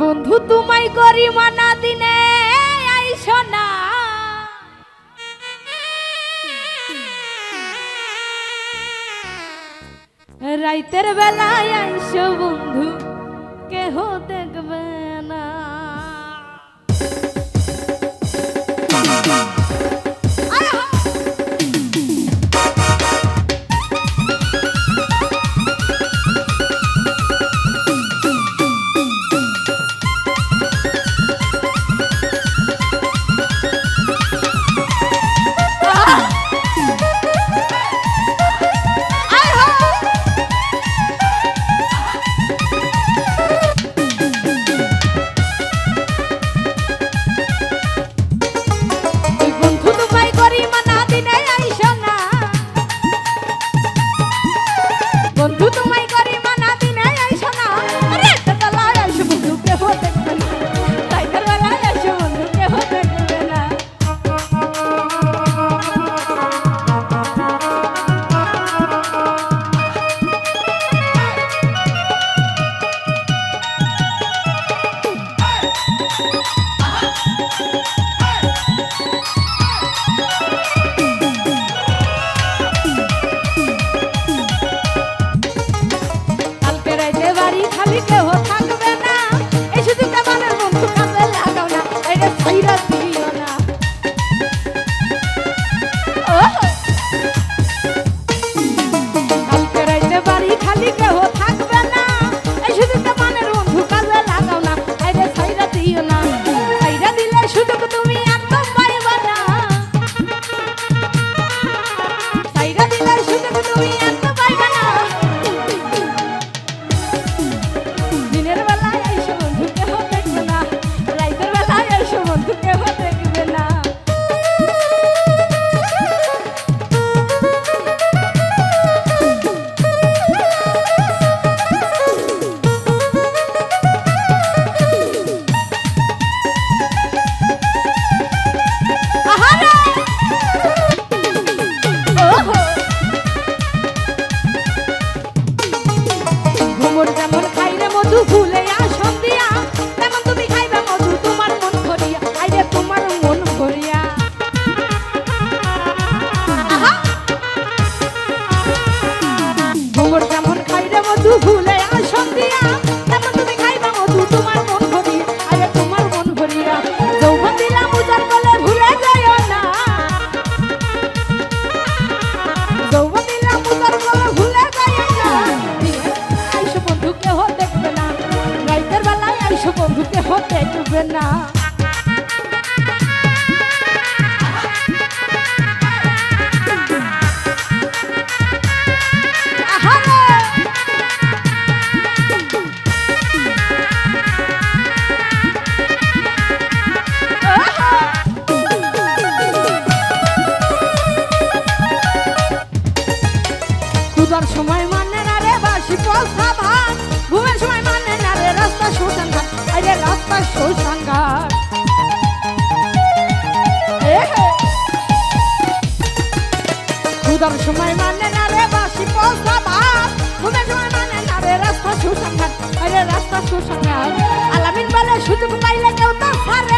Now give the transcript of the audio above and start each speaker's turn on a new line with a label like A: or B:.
A: বন্ধু তোমায় করি মানা দিনে না। রাইতের বেলায় আইসো বন্ধু কেহ দেখবে? Bon, tout en main. আসবে না। সময় মানে মানে সুসংঘাত আরে রাস্তা সুসংঘাত আলামিন বলে সুযোগ পাইলে কেউ তো সারে